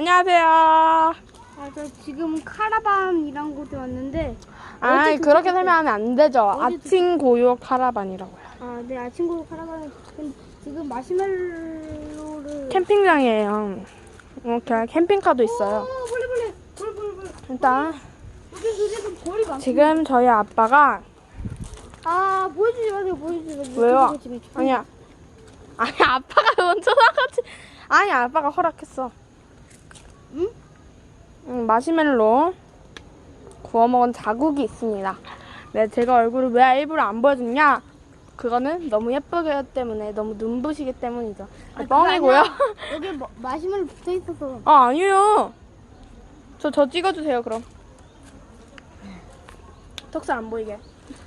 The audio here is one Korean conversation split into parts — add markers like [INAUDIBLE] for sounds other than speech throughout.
안녕하세요. 아, 저 지금 카라반이란 곳에 왔는데, 아, 그렇게? 설명하면 안 되죠. 아침 고요 카라반이라고요. 아, 네, 아침고 카라반에 지금 마시멜로를. 캠핑장이에요. 이렇게 캠핑카도 있어요. 어, 벌레, 벌레, 벌, 벌, 벌. 일단 많 지금 저희 아빠가 아, 보여주지 마세요, 보여주지 마세요. 왜요? 아니야. 아니 아빠가 먼저 나갔지. 아니 아빠가 허락했어. 응? 응, 마시멜로 구워 먹은 자국이 있습니다. 네, 제가 얼굴을 왜 일부러 안 보여줬냐? 그거는 너무 예쁘기 때문에 너무 눈부시기 때문이죠. 아, 뻥이고요. 그거 아니야. 여기 뭐, 마시멜로 붙어 있어서. [LAUGHS] 아 아니에요. 저 저 찍어주세요 그럼. 턱살 안 보이게.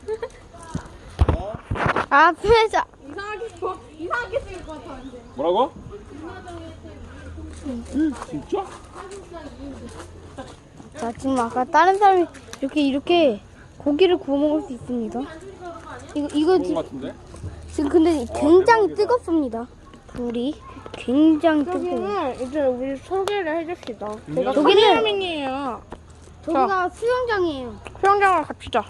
[LAUGHS] 아, 피해자. 이상하게 저 이상하게 찍을 것 같아. 뭐라고? 진짜? 자, 지금 아까 다른 사람이 이렇게, 이렇게 고기를 구워 먹을 수 있습니다. 이거, 이거 그런 지금, 같은데? 지금 근데 굉장히 뜨겁습니다. 불이 굉장히 뜨거워요. 여기는 이제 우리 소개를 해줍시다. 제가 여기는- 카메라맨이에요. 저기가 수영장이에요. 수영장을 갑시다.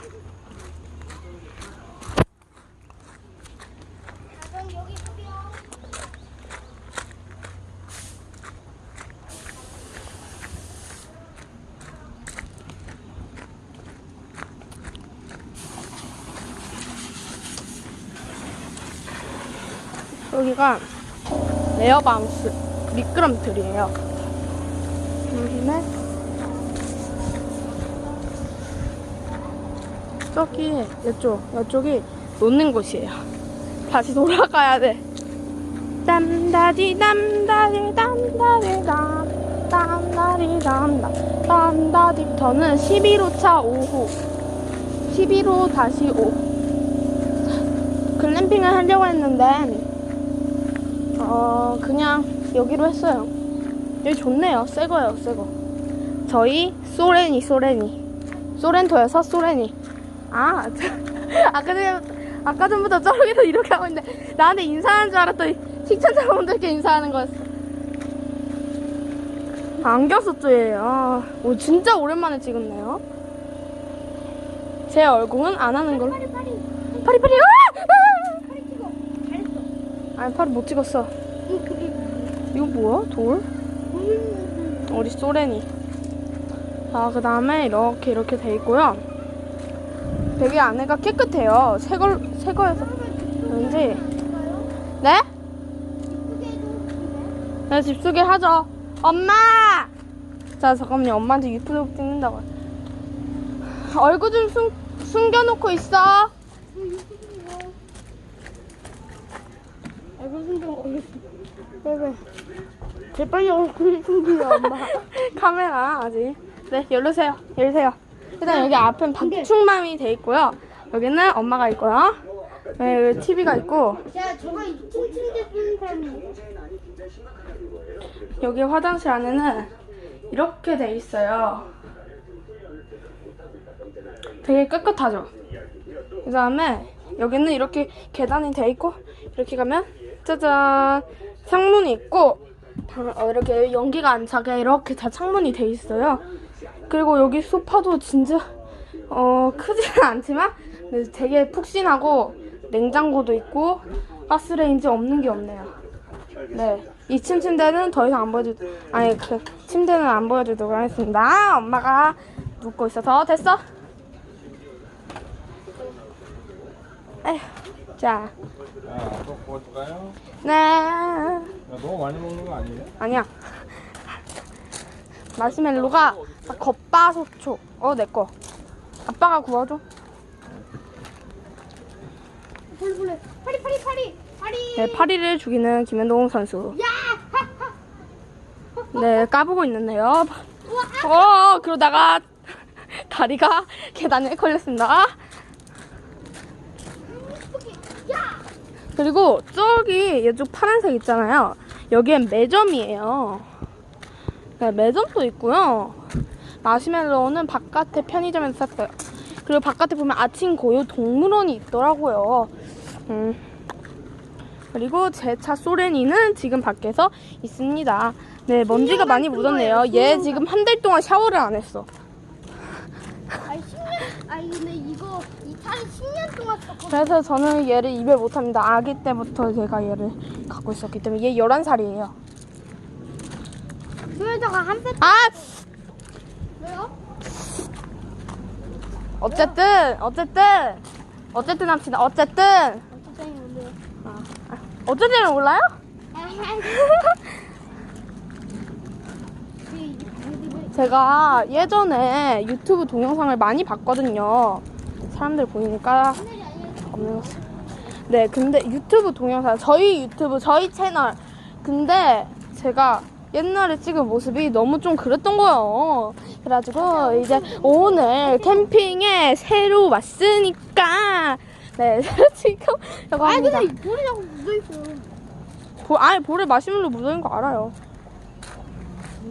여기가 레어바운스 미끄럼틀이에요. 여기는 저기 이쪽 이쪽이 놓는 곳이에요. 다시 돌아가야 돼. 땀다디 땀다디 땀다디 땀 땀다디 땀다 땀다디부터는 11호차 오후 11호 다시 5 글램핑을 하려고 했는데 어 그냥 여기로 했어요. 여기 좋네요. 새 거예요, 새 거. 저희 소렌이 소렌이 소렌토여서 소렌이 아, 저, [LAUGHS] 아까 전 아까 전부터 저기서 이렇게 하고 있는데 나한테 인사하는 줄 알았더니 시청자분들께 인사하는 거였어. 안경 썼죠, 얘. 아, 오, 진짜 오랜만에 찍었네요. 제 얼굴은 안 하는 걸로. 파리, 파리. 파리 파리. 아! 아! 아니 파리 못 찍었어. 이거 뭐야? 돌? 음. 우리 소렌이. 자, 그 다음에 이렇게 이렇게 돼 있고요. 되게 안에가 깨끗해요. 새걸 새거여서 그런지. 네? 네, 집 소개 하죠. 엄마! 자, 잠깐만요. 엄마한테 유튜브 찍는다고. 얼굴 좀 숨, 숨겨놓고 있어. 얼굴 숨겨 얼굴 빨리 제빨리 얼굴 숨기려 엄마 [LAUGHS] 카메라 아직. 네, 열으세요. 열으세요. 일단 여기 앞엔 방충망이 돼 있고요. 여기는 엄마가 있고요. 네, 여기 TV가 있고 야 저거 2층 침대 쓰는 사람이 여기 화장실 안에는 이렇게 돼 있어요. 되게 깨끗하죠. 그 다음에 여기는 이렇게 계단이 돼 있고 이렇게 가면 짜잔 창문이 있고 방- 어, 이렇게 연기가 안 차게 이렇게 다 창문이 돼 있어요. 그리고 여기 소파도 진짜 어 크지는 않지만 네, 되게 푹신하고 냉장고도 있고 가스레인지 없는 게 없네요. 네. 2층 침대는 더 이상 안 보여주, 아니, 그, 침대는 안 보여주도록 하겠습니다. 엄마가 눕고 있어서 됐어? 에휴, 자, 야, 또 구워줄까요? 네. 야, 너무 많이 먹는 거 아니에요? 아니야. 마시멜로가 다 겉바속촉. 어, 내 거. 아빠가 구워줘. 볼래 볼래 파리 파리 파리 파리 네, 파리를 죽이는 김현동 선수. 네, 까보고 있는데요. 어, 그러다가 다리가 [LAUGHS] 계단에 걸렸습니다. 그리고 저기 이쪽 파란색 있잖아요. 여기엔 매점이에요. 네, 매점도 있고요. 마시멜로우는 바깥에 편의점에서 샀어요. 그리고 바깥에 보면 아침 고요 동물원이 있더라고요. 음. 그리고 제 차 소렌이는 지금 밖에서 있습니다. 네, 먼지가 많이 묻었네요. 얘 지금 한 달 동안 샤워를 안 했어. 아니 10년 아니 근데 이거 이 차를 10년 동안 썼거든. 그래서 저는 얘를 이별 못합니다. 아기 때부터 제가 얘를 갖고 있었기 때문에 얘 11살이에요. 수혜자가 한 배. 아! 왜요? 어쨌든 어쨌든 어쨌든 합시다. 어쨌든 어쩌자니 뭔데요? 어쨌든 몰라요? [LAUGHS] 제가 예전에 유튜브 동영상을 많이 봤거든요. 사람들 보이니까 없는 것. 네, 근데 유튜브 동영상, 저희 유튜브, 저희 채널. 근데 제가 옛날에 찍은 모습이 너무 좀 그랬던 거예요. 그래가지고 이제 오늘 캠핑에 새로 왔으니까 네, [LAUGHS] 새로 찍으려고 아니 합니다. 근데 볼이 자꾸 묻어있어. 보, 아니 볼에 마시멜로 묻어있는 거 알아요.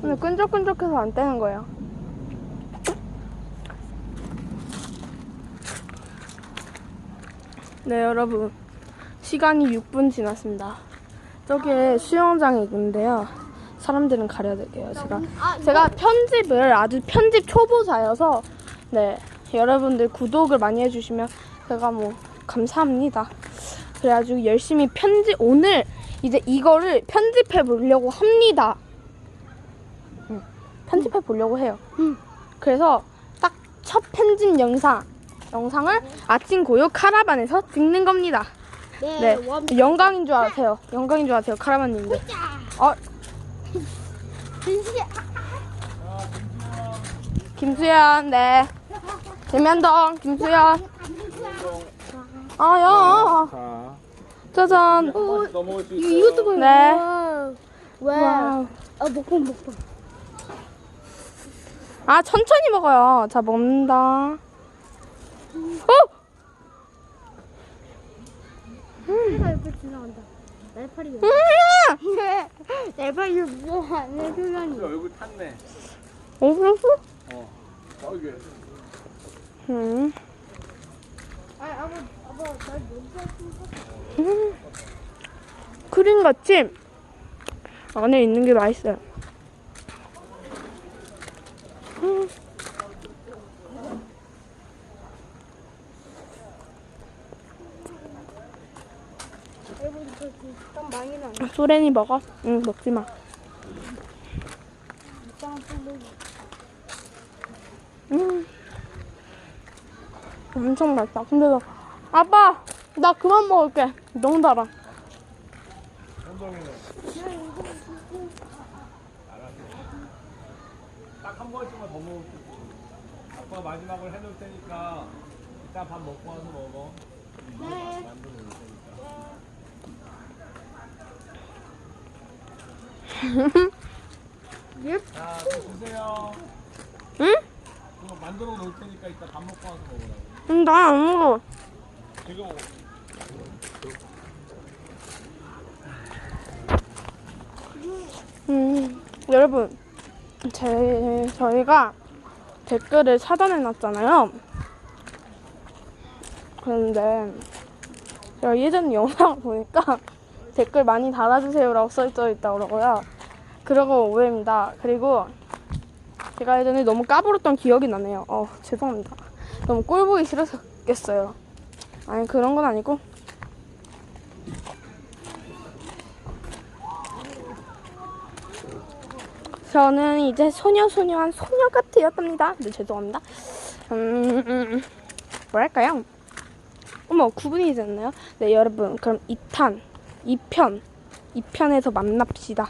근데 끈적끈적해서 안 떼는 거예요. 네 여러분 시간이 6분 지났습니다. 저기 수영장이 있는데요. 사람들은 가려야 될게요. 제가 아, 제가 편집을 아주 편집 초보자여서 네 여러분들 구독을 많이 해주시면 제가 뭐 감사합니다. 그래가지고 열심히 편집 오늘 이제 이거를 편집해 보려고 합니다. 응, 편집해 보려고 해요. 응. 그래서 딱 첫 편집 영상 영상을 아침 고요 카라반에서 찍는 겁니다. 네. 네, 원. 영광인 줄 아세요. 영광인 줄 아세요, 카라반님들. 어, 김수현, 네. 대면동, 김수현. 아, 야. 자, 짜잔. 어, 봐요. 네. 와우. 와. 와우. 아 먹방 먹방. 아, 천천히 먹어요. 자, 먹는다. 어! 해가 옆에 지나간다. 날파리야. 음! 날파리 뭐하는 소리니? 얼굴 탔네. 없었어? 어. 저기. 음. 아 아버 아버 날 너무 음. 크림 같이 안에 있는 게 맛있어요. 저좀 많이 나. 소렌이 먹어? 응, 먹지 마. 음. 엄청 맛있다. 근데 나, 아빠, 나 그만 먹을게. 너무 달아. 딱한 번씩만 더 먹을 수 있어. 아빠가 마지막으로 해놓을 테니까 이따 밥 먹고 와서 먹어. 네. 만들어 놓을 테니까. 자, 그거 주세요. 응? 그거 만들어 놓을 테니까 이따 밥 먹고 와서 먹으라고. 응, 나안 먹어. 지금 음, 여러분, 제, 저희가 댓글을 차단해 놨잖아요. 그런데, 제가 예전 영상을 보니까 [LAUGHS] 댓글 많이 달아주세요라고 써져 있더라고요. 그러고 오해입니다. 그리고 제가 예전에 너무 까불었던 기억이 나네요. 어, 죄송합니다. 너무 꼴 보기 싫었겠어요. 아니, 그런 건 아니고. 저는 이제 소녀소녀한 소녀가 되었답니다. 네, 죄송합니다. 음, 음, 뭐랄까요? 어머, 9분이 됐나요? 네, 여러분. 그럼 2탄, 2편, 2편에서 만납시다.